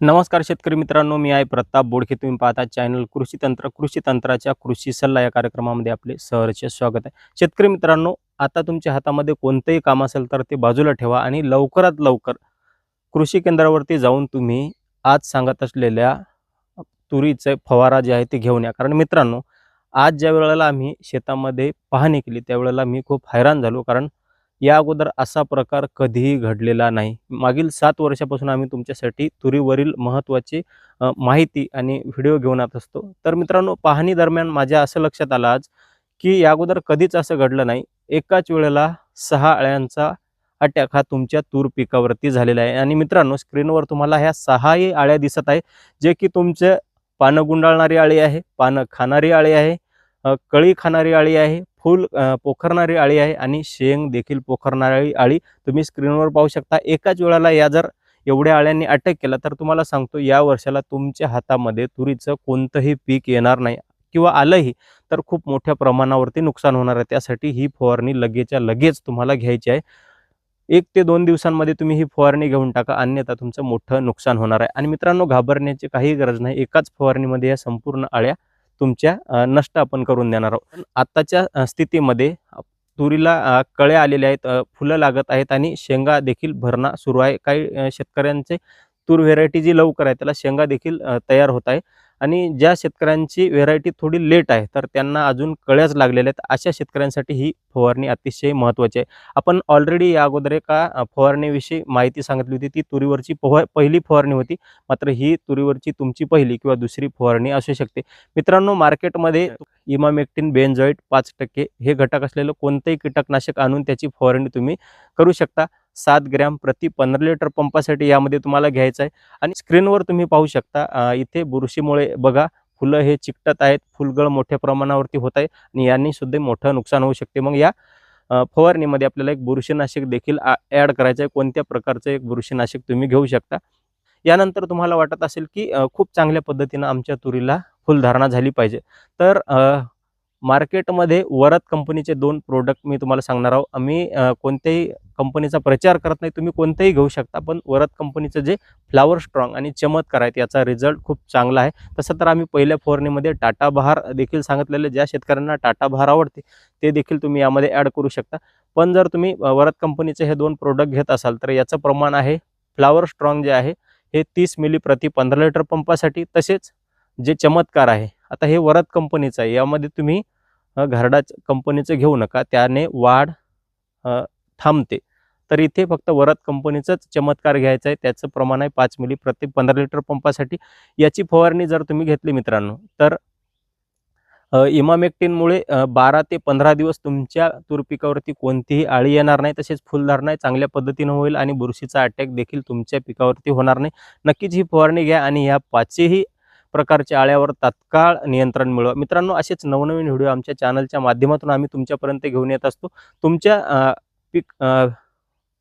नमस्कार शेतकरी मित्रांनो मी आहे प्रताप बोडखे. तुम्ही पाहता चॅनल कृषी तंत्र. कृषी तंत्राच्या कृषी सल्ला या कार्यक्रमामध्ये आपले सहर्ष स्वागत आहे. शेतकरी मित्रांनो आता तुमच्या हातामध्ये कोणतंही काम असेल तर ते बाजूला ठेवा आणि लवकरात लवकर कृषी केंद्रावरती जाऊन तुम्ही आज सांगत असलेल्या तुरीचे फवारा जे आहे ते घेऊन या. कारण मित्रांनो आज ज्या वेळेला आम्ही शेतामध्ये पाहणी केली त्यावेळेला मी खूप हैराण झालो. कारण या अगोदर असा प्रकार कधीही घडलेला नाही. मागील सात वर्षापासून आम्ही तुमच्यासाठी तुरीवरील महत्त्वाची माहिती आणि व्हिडिओ घेऊन येत असतो. तर मित्रांनो पाहणी दरम्यान माझ्या असं लक्षात आलं आज की या अगोदर कधीच असं घडलं नाही. एकाच वेळेला सहा अळ्यांचा अटॅक हा तुमच्या तूर पिकावरती झालेला आहे. आणि मित्रांनो स्क्रीनवर तुम्हाला ह्या सहाही आळ्या दिसत आहे जे की तुमचे पानं गुंडाळणारी आळी आहे पानं खाणारी आळी आहे कळी खाणारी आळी आहे फूल पोखरणारी आळी आहे आणि शेंग देखील पोखरणारी आळी तुम्ही स्क्रीनवर पाहू शकता. एकाच वेळेला या जर एवढ्या आळ्यांनी अटॅक केला तर तुम्हाला सांगतो या वर्षाला तुमच्या हातामध्ये तुरीचं कोणतंही पीक येणार नाही किंवा आलंही तर खूप मोठ्या प्रमाणावरती नुकसान होणार आहे. त्यासाठी ही फवारणी लगेचच्या लगेच तुम्हाला घ्यायची आहे. एक ते दोन दिवसांमध्ये तुम्ही ही फवारणी घेऊन टाका अन्यथा तुमचं मोठं नुकसान होणार आहे. आणि मित्रांनो घाबरण्याची काही गरज नाही. एकाच फवारणीमध्ये या संपूर्ण आळ्या तुमच्या नष्ट आपण करून देणार आहोत. आत्ताच्या स्थितीमध्ये तुरीला कळे कळ्या आलेल्या आहेत फुलं लागत आहेत आणि शेंगा देखील भरणा सुरू आहे. काही शेतकऱ्यांचे तूर व्हेरायटी जी लवकर आहे त्याला शेंगा देखील तयार होत आहे. आणि ज्या शेतकऱ्यांची व्हेरायटी थोडी लेट आहे तर त्यांना अजून कळ्याच लागलेल्या आहेत. अशा शेतकऱ्यांसाठी ही फवारणी अतिशय महत्त्वाची आहे. आपण ऑलरेडी या अगोदर एका फवारणीविषयी माहिती सांगितली होती. ती तुरीवरची फवा पहिली फवारणी होती. मात्र ही तुरीवरची तुमची पहिली किंवा दुसरी फवारणी असू शकते. मित्रांनो मार्केटमध्ये इमामेक्टिन बेनझॉईट पाच टक्के हे घटक असलेलं कोणतंही कीटकनाशक आणून त्याची फवारणी तुम्ही करू शकता. सात ग्रॅम प्रति पंधरा लिटर पंपासाठी यामध्ये तुम्हाला घ्यायचं आहे. आणि स्क्रीनवर तुम्ही पाहू शकता इथे बुरशीमुळे बघा फुलं हे चिकटत आहेत फुलगळ मोठ्या प्रमाणावरती होत आहे आणि यांनी सुद्धा मोठं नुकसान होऊ शकते. मग या फवारणीमध्ये आपल्याला एक बुरशीनाशक देखील ॲड करायचं आहे. कोणत्या प्रकारचं एक बुरशीनाशक तुम्ही घेऊ शकता? यानंतर तुम्हाला वाटत असेल की खूप चांगल्या पद्धतीनं आमच्या तुरीला फुलधारणा झाली पाहिजे. तर मार्केटमध्ये वरद कंपनीचे दोन प्रोडक्ट मी तुम्हाला सांगणार आहोत आम्ही कोणत्याही कंपनीचा प्रचार करत नाही तुम्ही कोणतेही घेऊ शकता पण वरद कंपनीचं जे फ्लावर स्ट्रॉंग आणि चमत्कार आहेत याचा रिझल्ट खूप चांगला आहे. तसं तर आम्ही पहिल्या फोरणीमध्ये टाटा बहार देखील सांगितलेले ज्या शेतकऱ्यांना टाटा बहार आवडते ते देखील तुम्ही यामध्ये ॲड करू शकता. पण जर तुम्ही वरद कंपनीचे हे दोन प्रोडक्ट घेत असाल तर याचं प्रमाण आहे फ्लावर स्ट्रॉंग जे आहे हे तीस मिली प्रति पंधरा लिटर पंपासाठी तसेच जे चमत्कार आहे आता हे वरद कंपनीचं आहे. यामध्ये तुम्ही घरडा कंपनीचं घेऊ नका. त्याने वाढ थांबते. तर इथे फक्त वरद कंपनीचंच चमत्कार घ्यायचं आहे. त्याचं प्रमाण आहे पाच मिली प्रति पंधरा लिटर पंपासाठी. याची फवारणी जर तुम्ही घेतली मित्रांनो तर अ, इमामेक्टिनमुळे बारा ते पंधरा दिवस तुमच्या तूर पिकावरती कोणतीही आळी येणार नाही. तसेच फुलधार नाही. चांगल्या पद्धतीनं होईल आणि बुरशीचा अटॅक देखील तुमच्या पिकावरती होणार नाही. नक्कीच ही फवारणी घ्या आणि ह्या पाचही प्रकारच्या आळ्यावर तात्काळ नियंत्रण मिळवा. मित्रांनो असेच नवनवीन व्हिडिओ आमच्या चॅनलच्या माध्यमातून आम्ही तुमच्यापर्यंत घेऊन येत असतो. तुमच्या पीक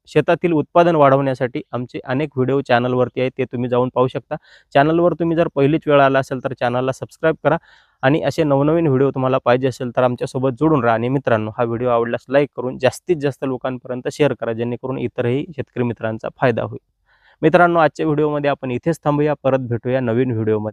शेतातील उत्पादन वाढवण्यासाठी आमचे अनेक व्हिडिओ चॅनलवरती आहेत. ते तुम्ही जाऊन पाहू शकता. चॅनलवर तुम्ही जर पहिलीच वेळ आला असेल तर चॅनलला सबस्क्राईब करा आणि असे नवनवीन व्हिडिओ तुम्हाला पाहिजे असेल तर आमच्यासोबत जोडून राहा. आणि मित्रांनो हा व्हिडिओ आवडल्यास लाईक करून जास्तीत जास्त लोकांपर्यंत शेअर करा जेणेकरून इतरही शेतकरी मित्रांचा फायदा होईल. मित्रांनो आजच्या व्हिडिओमध्ये आपण इथेच थांबूया. परत भेटूया नवीन व्हिडिओमध्ये.